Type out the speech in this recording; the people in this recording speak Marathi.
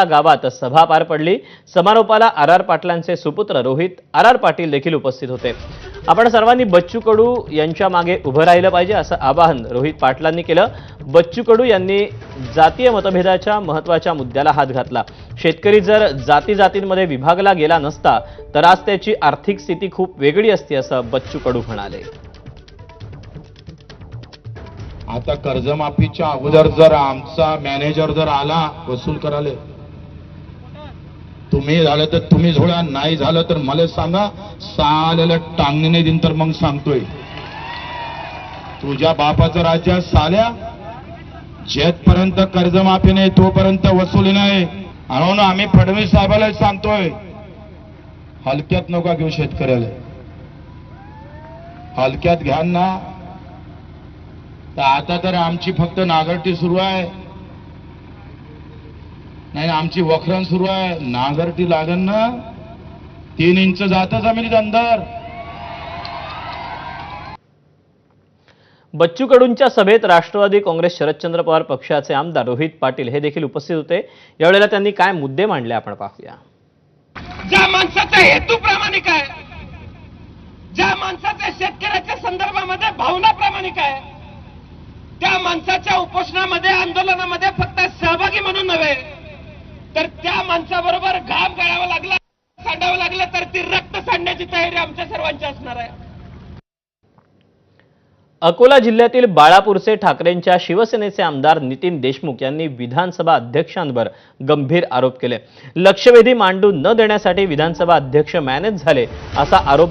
गावात सभा पार पडली. समारोपाला आर आर पाटलांचे सुपुत्र रोहित आर आर पाटील देखील उपस्थित होते. आपण सर्वांनी बच्चू कडू यांच्या मागे उभं राहिलं पाहिजे असं आवाहन रोहित पाटलांनी केलं. बच्चू कडू यांनी जातीय मतभेदाच्या महत्त्वाच्या मुद्द्याला हात घातला. शेतकरी जर जाती जातींमध्ये विभागला गेला नसता तर आज त्याची आर्थिक स्थिती खूप वेगळी असती असं बच्चू कडू म्हणाले. आता कर्जमाफीच्या अगोदर जर आमचा मॅनेजर जर आला वसूल करायला. तुम्ही झालं तर तुम्ही झोळा नाही झालं तर मला सांगा. साल्याला टांगणे देईन तर मग सांगतोय. तुझ्या बापाचं राज्य साल्या. जेथपर्यंत कर्जमाफी नाही तोपर्यंत वसुली नाही. म्हणून आम्ही फडणवीस साहेबाला सांगतोय. हलक्यात नका घेऊ शेतकऱ्याला. हलक्यात घ्या ना. तर आता तर आमची फक्त नागरटी सुरू आहे. नाही आमची वखरण सुरू आहे. नागरटी लागन ना. तीन इंच जात जमिनीत अंदर बच्चू कडूंच्या सभेत राष्ट्रवादी काँग्रेस शरदचंद्र पवार पक्षाचे आमदार रोहित पाटील हे देखील उपस्थित होते. यावेळेला त्यांनी काय मुद्दे मांडले आपण पाहूया. ज्या माणसाचा हेतू प्रामाणिक आहे ज्या माणसाच्या शेतकऱ्याच्या संदर्भामध्ये भावना प्रामाणिक आहे त्या माणसाच्या उपोषणामध्ये आंदोलनामध्ये फक्त सहभागी म्हणून नव्हे तर त्या माणसाबरोबर घाम गाळावा लागला सांडावं लागलं तर ती रक्त सांडण्याची तयारी आमच्या सर्वांची असणार आहे. अकोला जिल्ह्यातील बाळापूरचे ठाकरेंच्या शिवसेनेचे आमदार नितीन देशमुख यांनी विधानसभा अध्यक्षांवर गंभीर आरोप केले. लक्षवेधी मांडू न देण्यासाठी विधानसभा अध्यक्ष मॅनेज झाले असा आरोप